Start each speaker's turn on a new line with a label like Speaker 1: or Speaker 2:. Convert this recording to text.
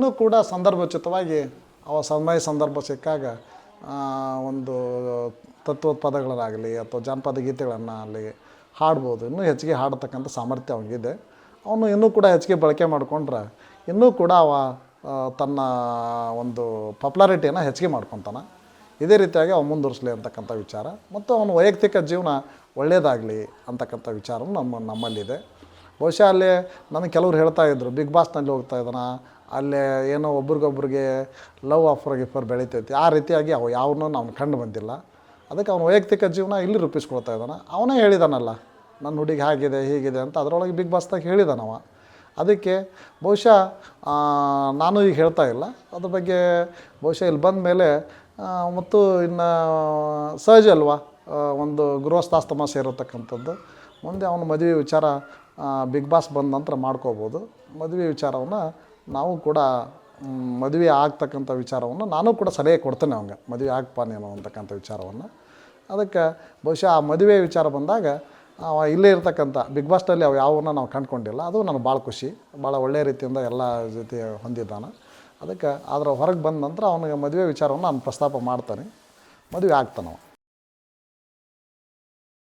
Speaker 1: ಇನ್ನೂ ಕೂಡ ಸಂದರ್ಭೋಚಿತವಾಗಿ ಅವ ಸಮಯ ಸಂದರ್ಭ ಸಿಕ್ಕಾಗ ಒಂದು ತತ್ವದ ಪದಗಳನ್ನಾಗಲಿ ಅಥವಾ ಜಾನಪದ ಗೀತೆಗಳನ್ನು ಆಗಲಿ ಹಾಡ್ಬೋದು. ಇನ್ನೂ ಹೆಚ್ಚಿಗೆ ಹಾಡತಕ್ಕಂಥ ಸಾಮರ್ಥ್ಯ ಅವನಿಗಿದೆ. ಅವನು ಇನ್ನೂ ಕೂಡ ಹೆಚ್ಚಿಗೆ ಬಳಕೆ ಮಾಡಿಕೊಂಡ್ರೆ, ಇನ್ನೂ ಕೂಡ ಅವ ತನ್ನ ಒಂದು ಪಾಪ್ಯುಲಾರಿಟಿಯನ್ನು ಹೆಚ್ಚಿಗೆ ಮಾಡ್ಕೊತಾನೆ. ಇದೇ ರೀತಿಯಾಗಿ ಅವ ಮುಂದುವರಿಸಲಿ ಅಂತಕ್ಕಂಥ ವಿಚಾರ. ಮತ್ತು ಅವನ ವೈಯಕ್ತಿಕ ಜೀವನ ಒಳ್ಳೆಯದಾಗಲಿ ಅಂತಕ್ಕಂಥ ವಿಚಾರವೂ ನಮ್ಮ ನಮ್ಮಲ್ಲಿದೆ. ಬಹುಶಃ ಅಲ್ಲಿ ನನಗೆ ಕೆಲವ್ರು ಹೇಳ್ತಾ ಇದ್ರು ಬಿಗ್ ಬಾಸ್ನಲ್ಲಿ ಹೋಗ್ತಾ ಇದ್ದಾನ, ಅಲ್ಲೇ ಏನೋ ಒಬ್ರಿಗೊಬ್ರಿಗೆ ಲವ್ ಆಫರ್ ಗಿಫರ್ ಬೆಳೀತೈತಿ. ಆ ರೀತಿಯಾಗಿ ಅವು ಯಾವನ್ನೂ ನಾವು ಕಂಡು ಬಂದಿಲ್ಲ. ಅದಕ್ಕೆ ಅವನು ವೈಯಕ್ತಿಕ ಜೀವನ ಇಲ್ಲಿ ರೂಪಿಸ್ಕೊಳ್ತಾ ಇದ್ದಾನೆ. ಅವನೇ ಹೇಳಿದಾನಲ್ಲ ನನ್ನ ಹುಡುಗಿ ಹಾಗಿದೆ, ಹೀಗಿದೆ ಅಂತ ಅದರೊಳಗೆ ಬಿಗ್ ಬಾಸ್ದಾಗ ಹೇಳಿದಾನವ ಅದಕ್ಕೆ ಬಹುಶಃ ನಾನು ಈಗ ಹೇಳ್ತಾ ಇಲ್ಲ. ಅದ್ರ ಬಗ್ಗೆ ಬಹುಶಃ ಇಲ್ಲಿ ಬಂದ ಮೇಲೆ ಮತ್ತು ಇನ್ನು ಸಹಜ ಅಲ್ವಾ ಒಂದು ಗೃಹಸ್ಥಾಸ್ತಮ ಸೇರತಕ್ಕಂಥದ್ದು. ಮುಂದೆ ಅವನ ಮದುವೆ ವಿಚಾರ ಬಿಗ್ ಬಾಸ್ ಬಂದ ನಂತರ ಮಾಡ್ಕೋಬೋದು. ಮದುವೆ ವಿಚಾರವನ್ನು ನಾವು ಕೂಡ ಮದುವೆ ಆಗ್ತಕ್ಕಂಥ ವಿಚಾರವನ್ನು ನಾನು ಕೂಡ ಸಲಹೆ ಕೊಡ್ತೇನೆ ಅವಂಗೆ ಮದುವೆ ಆಗ್ಪ ನೀನು ಅಂತಕ್ಕಂಥ ವಿಚಾರವನ್ನು. ಅದಕ್ಕೆ ಬಹುಶಃ ಆ ಮದುವೆ ವಿಚಾರ ಬಂದಾಗ ಇಲ್ಲೇ ಇರ್ತಕ್ಕಂಥ ಬಿಗ್ ಬಾಸ್ನಲ್ಲಿ ಅವು ಯಾವನ್ನ ನಾವು ಕಂಡುಕೊಂಡಿಲ್ಲ. ಅದು ನನಗೆ ಭಾಳ ಖುಷಿ. ಭಾಳ ಒಳ್ಳೆಯ ರೀತಿಯಿಂದ ಎಲ್ಲ ಜೊತೆ ಹೊಂದಿದ್ದಾನೆ. ಅದಕ್ಕೆ ಅದರ ಹೊರಗೆ ಬಂದ ನಂತರ ಅವನಿಗೆ ಮದುವೆ ವಿಚಾರವನ್ನು ನಾನು ಪ್ರಸ್ತಾಪ ಮಾಡ್ತಾನೆ. ಮದುವೆ ಆಗ್ತಾನವ.